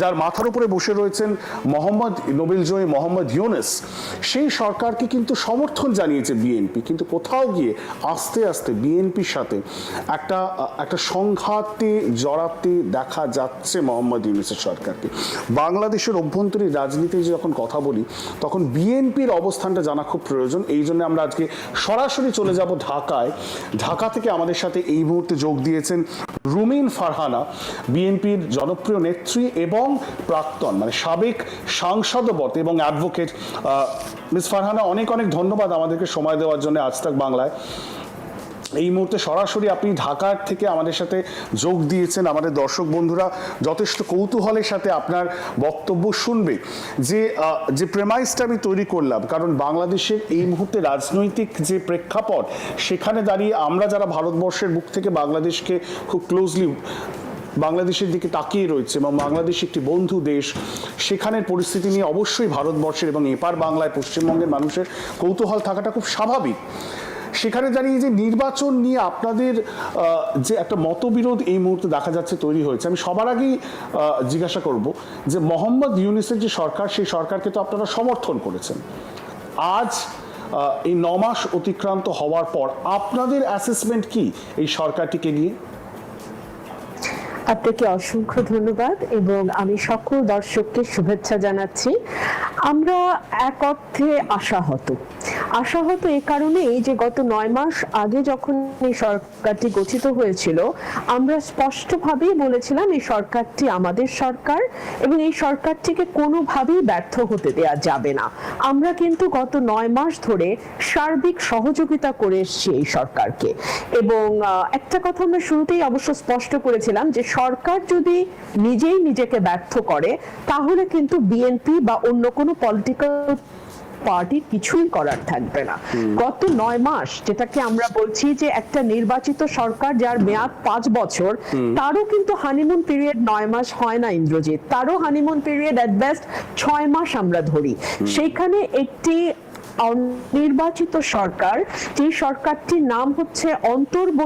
যার মাথার উপরে বসে রয়েছেন মোহাম্মদ নোবেলজয়ী মোহাম্মদ ইউনেস, সেই সরকারকে কিন্তু সমর্থন জানিয়েছে বিএনপি, কিন্তু কোথাও গিয়ে আস্তে আস্তে বিএনপির সাথে একটা একটা সংঘাতে জড়াতে দেখা যাচ্ছে মোহাম্মদ ইউনুসের সরকারকে। বাংলাদেশের অভ্যন্তরীণ রাজনীতি যখন কথা বলি, তখন বিএনপির অবস্থানটা জানা খুব প্রয়োজন। এই জন্য আমরা আজকে সরাসরি চলে যাব ঢাকায়। ঢাকা থেকে আমাদের সাথে এই মুহূর্তে যোগ দিয়েছেন রুমিন ফারহানা, বিএনপির জনপ্রিয় নেত্রী এবং প্রাক্তন মানে সাবেক সাংসদও বটে এবং অ্যাডভোকেট মিস ফারহানা অনেক অনেক ধন্যবাদ আমাদেরকে সময় দেওয়ার জন্য আজ তাক বাংলায়। এই মুহূর্তে সরাসরি আপনি ঢাকার থেকে আমাদের সাথে যোগ দিয়েছেন আমাদের দর্শক বন্ধুরা। যথেষ্ট কৌতূহলের সাথে আপনার বক্তব্য শুনবে। যে যে প্রেমাইসটা আমি তৈরি করলাম, কারণ বাংলাদেশের এই মুহূর্তে রাজনৈতিক যে প্রেক্ষাপট, সেখানে দাঁড়িয়ে আমরা যারা ভারতবর্ষের বুক থেকে বাংলাদেশকে খুব ক্লোজলি বাংলাদেশের দিকে তাকিয়ে রয়েছে এবং বাংলাদেশ একটি বন্ধু দেশ, সেখানের পরিস্থিতি নিয়ে অবশ্যই ভারতবর্ষের এবং এপার বাংলায় পশ্চিমবঙ্গের মানুষের কৌতূহল থাকাটা খুব স্বাভাবিক। সেখানে দাঁড়িয়ে যে নির্বাচন নিয়ে আপনাদের যে একটা মতবিরোধ এই মুহূর্তে দেখা যাচ্ছে, তৈরি হয়েছে, আমি সবার আগেই জিজ্ঞাসা করব যে মোহাম্মদ ইউনিসের যে সরকার, সেই সরকারকে তো আপনারা সমর্থন করেছেন। আজ এই ন মাস অতিক্রান্ত হওয়ার পর আপনাদের অ্যাসেসমেন্ট কি এই সরকারটিকে নিয়ে? আপনাকে অসংখ্য ধন্যবাদ এবং আমি সকল দর্শককে শুভেচ্ছা জানাচ্ছি। আমরা এক অর্থে আশাহত। আশাহত এ কারণেই যে গত নয় মাস আগে যখন এই সরকারটি গঠিত হয়েছিল, আমরা স্পষ্টভাবেই বলেছিলাম এই সরকারটি আমাদের সরকার এবং এই সরকারটিকে কোনোভাবেই ব্যর্থ হতে দেওয়া যাবে না। আমরা কিন্তু গত নয় মাস ধরে সার্বিক সহযোগিতা করে এসেছি এই সরকারকে। এবং একটা কথা আমরা শুরুতেই অবশ্য স্পষ্ট করেছিলাম যে সরকার যদি নিজেই নিজেকে ব্যর্থ করে, তাহলে কিন্তু বিএনপি বা অন্য কোনো পলিটিক্যাল পার্টি কিছুই করার থাকবে না। গত নয় মাস যেটাকে আমরা বলছি যে একটা নির্বাচিত সরকার যার মেয়াদ পাঁচ বছর তারও কিন্তু হানিমুন পিরিয়ড নয় মাস হয় না ইন্দ্রজিৎ। তারও হানিমুন পিরিয়ড অ্যাট বেস্ট ছয় মাস আমরা ধরি। সেইখানে একটি নির্বাচিত সরকার যে সরকারটির নাম হচ্ছে অন্তর্বর্তী